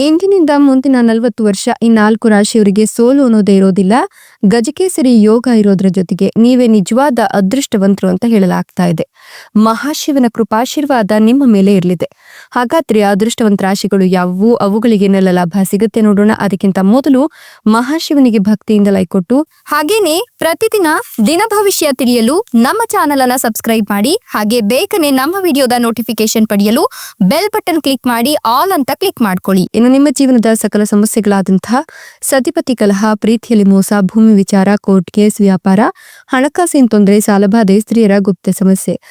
ಇಂದಿನಿಂದ ಮುಂದಿನ ನಲವತ್ತು ವರ್ಷ ಈ ನಾಲ್ಕು ರಾಶಿಯವರಿಗೆ ಸೋಲು ಅನ್ನೋದೇ ಇರೋದಿಲ್ಲ. ಗಜಕೇಸರಿ ಯೋಗ ಇರೋದ್ರ ಜೊತೆಗೆ ನೀವೇ ನಿಜವಾದ ಅದೃಷ್ಟವಂತರು ಅಂತ ಹೇಳಲಾಗ್ತಾ ಇದೆ. ಮಹಾಶಿವನ ಕೃಪಾಶೀರ್ವಾದ ನಿಮ್ಮ ಮೇಲೆ ಇರಲಿದೆ. ಹಾಗಾದ್ರೆ ಅದೃಷ್ಟವಂತ ರಾಶಿಗಳು ಯಾವುವು? ಅವುಗಳಿಗೆ ಏನೆಲ್ಲ ಲಾಭ ಸಿಗುತ್ತೆ ನೋಡೋಣ. ಅದಕ್ಕಿಂತ ಮೊದಲು ಮಹಾಶಿವನಿಗೆ ಭಕ್ತಿಯಿಂದ ಲೈಕ್ ಕೊಟ್ಟು, ಹಾಗೇನೆ ಪ್ರತಿದಿನ ದಿನ ಭವಿಷ್ಯ ತಿಳಿಯಲು ನಮ್ಮ ಚಾನೆಲ್ ಅನ್ನ ಸಬ್ಸ್ಕ್ರೈಬ್ ಮಾಡಿ, ಹಾಗೆ ಬೇಗನೆ ನಮ್ಮ ವಿಡಿಯೋದ ನೋಟಿಫಿಕೇಶನ್ ಪಡೆಯಲು ಬೆಲ್ ಬಟನ್ ಕ್ಲಿಕ್ ಮಾಡಿ, ಆಲ್ ಅಂತ ಕ್ಲಿಕ್ ಮಾಡ್ಕೊಳ್ಳಿ. ಇನ್ನು ನಿಮ್ಮ ಜೀವನದ ಸಕಲ ಸಮಸ್ಯೆಗಳಾದಂತಹ ಸತಿಪತಿ ಕಲಹ, ಪ್ರೀತಿಯಲ್ಲಿ ಮೋಸ, ಭೂಮಿ ವಿಚಾರ, ಕೋರ್ಟ್ ಕೇಸ್, ವ್ಯಾಪಾರ, ಹಣಕಾಸಿನ ತೊಂದರೆ, ಸಾಲಬಾಧೆ, ಸ್ತ್ರೀಯರ ಗುಪ್ತ ಸಮಸ್ಯೆ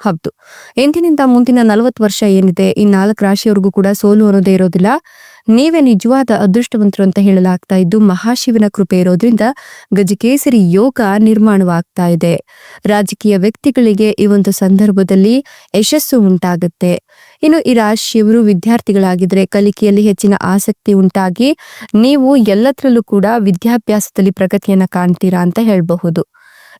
ಹೌದು. ಎಂದಿನಿಂದ ಮುಂದಿನ ನಲವತ್ತು ವರ್ಷ ಏನಿದೆ, ಈ ನಾಲ್ಕು ರಾಶಿಯವರೆಗೂ ಕೂಡ ಸೋಲು ಅನ್ನೋದೇ ಇರೋದಿಲ್ಲ. ನೀವೇ ನಿಜವಾದ ಅದೃಷ್ಟವಂತರು ಅಂತ ಹೇಳಲಾಗ್ತಾ ಇದ್ದು, ಮಹಾಶಿವನ ಕೃಪೆ ಇರೋದ್ರಿಂದ ಗಜಕೇಸರಿ ಯೋಗ ನಿರ್ಮಾಣವಾಗ್ತಾ ಇದೆ. ರಾಜಕೀಯ ವ್ಯಕ್ತಿಗಳಿಗೆ ಈ ಒಂದು ಸಂದರ್ಭದಲ್ಲಿ ಯಶಸ್ಸು ಉಂಟಾಗುತ್ತೆ. ಇನ್ನು ಈ ರಾಶಿಯವರು ವಿದ್ಯಾರ್ಥಿಗಳಾಗಿದ್ರೆ ಕಲಿಕೆಯಲ್ಲಿ ಹೆಚ್ಚಿನ ಆಸಕ್ತಿ ಉಂಟಾಗಿ, ನೀವು ಎಲ್ಲತ್ರಲ್ಲೂ ಕೂಡ ವಿದ್ಯಾಭ್ಯಾಸದಲ್ಲಿ ಪ್ರಗತಿಯನ್ನ ಕಾಣ್ತೀರಾ ಅಂತ ಹೇಳಬಹುದು.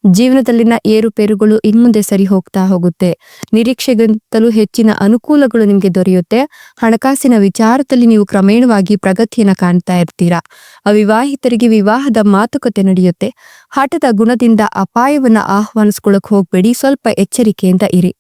ಜೀವನದಲ್ಲಿನ ಏರುಪೇರುಗಳು ಇನ್ಮುಂದೆ ಸರಿ ಹೋಗ್ತಾ ಹೋಗುತ್ತೆ. ನಿರೀಕ್ಷೆಗಿಂತಲೂ ಹೆಚ್ಚಿನ ಅನುಕೂಲಗಳು ನಿಮ್ಗೆ ದೊರೆಯುತ್ತೆ. ಹಣಕಾಸಿನ ವಿಚಾರದಲ್ಲಿ ನೀವು ಕ್ರಮೇಣವಾಗಿ ಪ್ರಗತಿಯನ್ನ ಕಾಣ್ತಾ ಇರ್ತೀರಾ. ಅವಿವಾಹಿತರಿಗೆ ವಿವಾಹದ ಮಾತುಕತೆ ನಡೆಯುತ್ತೆ. ಹಠದ ಗುಣದಿಂದ ಅಪಾಯವನ್ನ ಆಹ್ವಾನಿಸ್ಕೊಳಕ್ ಹೋಗ್ಬೇಡಿ. ಸ್ವಲ್ಪ ಎಚ್ಚರಿಕೆಯಿಂದ ಇರಿ.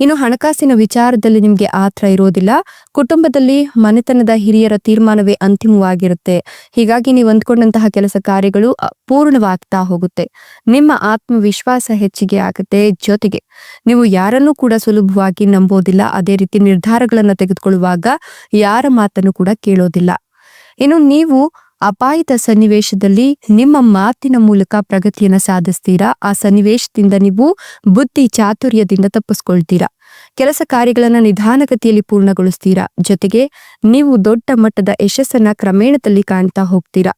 ಇನ್ನು ಹಣಕಾಸಿನ ವಿಚಾರದಲ್ಲಿ ನಿಮಗೆ ಆತ್ರ ಇರೋದಿಲ್ಲ. ಕುಟುಂಬದಲ್ಲಿ ಮನೆತನದ ಹಿರಿಯರ ತೀರ್ಮಾನವೇ ಅಂತಿಮವಾಗಿರುತ್ತೆ. ಹೀಗಾಗಿ ನೀವು ಅಂದ್ಕೊಂಡಂತಹ ಕೆಲಸ ಕಾರ್ಯಗಳು ಪೂರ್ಣವಾಗ್ತಾ ಹೋಗುತ್ತೆ. ನಿಮ್ಮ ಆತ್ಮವಿಶ್ವಾಸ ಹೆಚ್ಚಿಗೆ ಆಗುತ್ತೆ ಜೊತೆಗೆ. ನೀವು ಯಾರನ್ನೂ ಕೂಡ ಸುಲಭವಾಗಿ ನಂಬೋದಿಲ್ಲ. ಅದೇ ರೀತಿ ನಿರ್ಧಾರಗಳನ್ನು ತೆಗೆದುಕೊಳ್ಳುವಾಗ ಯಾರ ಮಾತನ್ನು ಕೂಡ ಕೇಳೋದಿಲ್ಲ. ಇನ್ನು ನೀವು ಅಪಾಯದ ಸನ್ನಿವೇಶದಲ್ಲಿ ನಿಮ್ಮ ಮಾತಿನ ಮೂಲಕ ಪ್ರಗತಿಯನ್ನು ಸಾಧಿಸ್ತೀರಾ? ಆ ಸನ್ನಿವೇಶದಿಂದ ನೀವು ಬುದ್ಧಿ ಚಾತುರ್ಯದಿಂದ ತಪ್ಪಿಸ್ಕೊಳ್ತೀರಾ? ಕೆಲಸ ಕಾರ್ಯಗಳನ್ನು ನಿಧಾನಗತಿಯಲ್ಲಿ ಪೂರ್ಣಗೊಳಿಸ್ತೀರಾ? ಜೊತೆಗೆ ನೀವು ದೊಡ್ಡ ಮಟ್ಟದ ಯಶಸ್ಸನ್ನ ಕ್ರಮೇಣದಲ್ಲಿ ಕಾಣ್ತಾ ಹೋಗ್ತೀರಾ?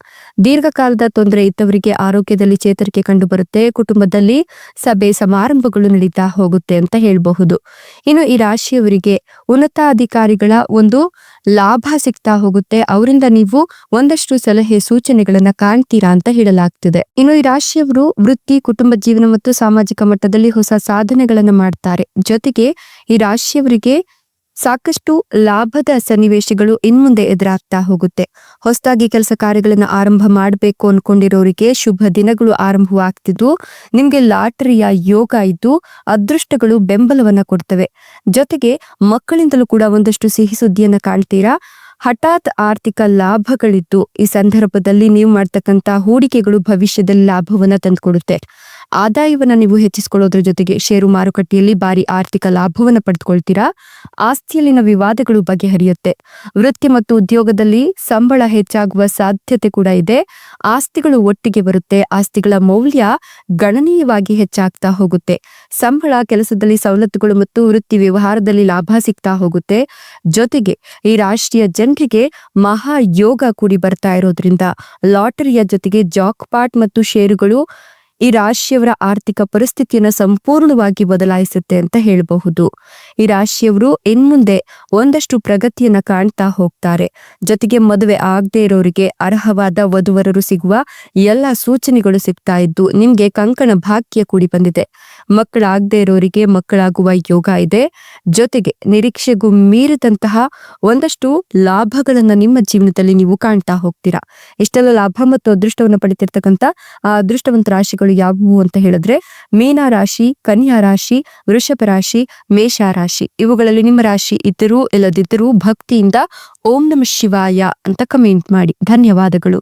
ದೀರ್ಘಕಾಲದ ತೊಂದರೆ ಇದ್ದವರಿಗೆ ಆರೋಗ್ಯದಲ್ಲಿ ಚೇತರಿಕೆ ಕಂಡು ಬರುತ್ತೆ ಕುಟುಂಬದಲ್ಲಿ ಸಭೆ ಸಮಾರಂಭಗಳು ನಡೀತಾ ಹೋಗುತ್ತೆ ಅಂತ ಹೇಳಬಹುದು. ಇನ್ನು ಈ ರಾಶಿಯವರಿಗೆ ಉನ್ನತಾಧಿಕಾರಿಗಳ ಒಂದು ಲಾಭ ಸಿಗ್ತಾ ಹೋಗುತ್ತೆ. ಅವರಿಂದ ನೀವು ಒಂದಷ್ಟು ಸಲಹೆ ಸೂಚನೆಗಳನ್ನ ಕಾಣ್ತೀರಾ ಅಂತ ಹೇಳಲಾಗ್ತಿದೆ. ಇನ್ನು ಈ ರಾಶಿಯವರು ವೃತ್ತಿ, ಕುಟುಂಬ ಜೀವನ ಮತ್ತು ಸಾಮಾಜಿಕ ಮಟ್ಟದಲ್ಲಿ ಹೊಸ ಸಾಧನೆಗಳನ್ನ ಮಾಡ್ತಾರೆ. ಜೊತೆಗೆ ಈ ರಾಶಿಯವರಿಗೆ ಸಾಕಷ್ಟು ಲಾಭದ ಸನ್ನಿವೇಶಗಳು ಇನ್ಮುಂದೆ ಎದುರಾಗ್ತಾ ಹೋಗುತ್ತೆ. ಹೊಸದಾಗಿ ಕೆಲಸ ಕಾರ್ಯಗಳನ್ನು ಆರಂಭ ಮಾಡಬೇಕು ಅನ್ಕೊಂಡಿರೋರಿಗೆ ಶುಭ ದಿನಗಳು ಆರಂಭವಾಗ್ತಿದ್ದು. ನಿಮ್ಗೆ ಲಾಟರಿಯ ಯೋಗ ಇದ್ದು ಅದೃಷ್ಟಗಳು ಬೆಂಬಲವನ್ನ ಕೊಡ್ತವೆ. ಜೊತೆಗೆ ಮಕ್ಕಳಿಂದಲೂ ಕೂಡ ಒಂದಷ್ಟು ಸಿಹಿ ಸುದ್ದಿಯನ್ನ ಕಾಣ್ತೀರಾ? ಹಠಾತ್ ಆರ್ಥಿಕ ಲಾಭಗಳಿದ್ದು ಈ ಸಂದರ್ಭದಲ್ಲಿ ನೀವು ಮಾಡ್ತಕ್ಕಂತ ಹೂಡಿಕೆಗಳು ಭವಿಷ್ಯದಲ್ಲಿ ಲಾಭವನ್ನ ತಂದುಕೊಡುತ್ತೆ. ಆದಾಯವನ್ನ ನೀವು ಹೆಚ್ಚಿಸಿಕೊಳ್ಳೋದ್ರ ಜೊತೆಗೆ ಷೇರು ಮಾರುಕಟ್ಟೆಯಲ್ಲಿ ಭಾರಿ ಆರ್ಥಿಕ ಲಾಭವನ್ನು ಪಡೆದುಕೊಳ್ತೀರಾ? ಆಸ್ತಿಯಲ್ಲಿನ ವಿವಾದಗಳು ಬಗೆಹರಿಯುತ್ತೆ. ವೃತ್ತಿ ಮತ್ತು ಉದ್ಯೋಗದಲ್ಲಿ ಸಂಬಳ ಹೆಚ್ಚಾಗುವ ಸಾಧ್ಯತೆ ಕೂಡ ಇದೆ. ಆಸ್ತಿಗಳು ಒಟ್ಟಿಗೆ ಬರುತ್ತೆ. ಆಸ್ತಿಗಳ ಮೌಲ್ಯ ಗಣನೀಯವಾಗಿ ಹೆಚ್ಚಾಗ್ತಾ ಹೋಗುತ್ತೆ. ಸಂಬಳ ಕೆಲಸದಲ್ಲಿ ಸವಲತ್ತುಗಳು ಮತ್ತು ವೃತ್ತಿ ವ್ಯವಹಾರದಲ್ಲಿ ಲಾಭ ಸಿಗ್ತಾ ಹೋಗುತ್ತೆ. ಜೊತೆಗೆ ಈ ರಾಷ್ಟ್ರೀಯ ಜನರಿಗೆ ಮಹಾ ಯೋಗ ಕೂಡಿ ಬರ್ತಾ ಇರೋದ್ರಿಂದ ಲಾಟರಿಯ ಜೊತೆಗೆ ಜಾಕ್ಪಾಟ್ ಮತ್ತು ಷೇರುಗಳು ಈ ರಾಶಿಯವರ ಆರ್ಥಿಕ ಪರಿಸ್ಥಿತಿಯನ್ನು ಸಂಪೂರ್ಣವಾಗಿ ಬದಲಾಯಿಸುತ್ತೆ ಅಂತ ಹೇಳಬಹುದು. ಈ ರಾಶಿಯವರು ಇನ್ಮುಂದೆ ಒಂದಷ್ಟು ಪ್ರಗತಿಯನ್ನ ಕಾಣ್ತಾ ಹೋಗ್ತಾರೆ. ಜೊತೆಗೆ ಮದುವೆ ಆಗದೆ ಇರೋರಿಗೆ ಅರ್ಹವಾದ ವಧುವರರು ಸಿಗುವ ಎಲ್ಲ ಸೂಚನೆಗಳು ಸಿಗ್ತಾ ಇದ್ದು, ನಿಮ್ಗೆ ಕಂಕಣ ಭಾಗ್ಯ ಕೂಡಿ ಬಂದಿದೆ. ಮಕ್ಕಳಾಗದೆ ಇರೋರಿಗೆ ಮಕ್ಕಳಾಗುವ ಯೋಗ ಇದೆ. ಜೊತೆಗೆ ನಿರೀಕ್ಷೆಗೂ ಮೀರಿದಂತಹ ಒಂದಷ್ಟು ಲಾಭಗಳನ್ನ ನಿಮ್ಮ ಜೀವನದಲ್ಲಿ ನೀವು ಕಾಣ್ತಾ ಹೋಗ್ತೀರಾ. ಇಷ್ಟೆಲ್ಲ ಲಾಭ ಮತ್ತು ಅದೃಷ್ಟವನ್ನು ಪಡಿತಿರ್ತಕ್ಕಂಥ ಆ ಅದೃಷ್ಟವಂತ ರಾಶಿಗಳು ಯಾವುವು ಅಂತ ಹೇಳಿದ್ರೆ, ಮೀನ ರಾಶಿ, ಕನ್ಯಾ ರಾಶಿ, ವೃಷಭ ರಾಶಿ, ಮೇಷ ರಾಶಿ, ಇವುಗಳಲ್ಲಿ ನಿಮ್ಮ ರಾಶಿ ಇದ್ದರೂ ಇಲ್ಲದಿದ್ದರೂ ಭಕ್ತಿಯಿಂದ ಓಂ ನಮ ಶಿವಾಯ ಅಂತ ಕಮೆಂಟ್ ಮಾಡಿ. ಧನ್ಯವಾದಗಳು.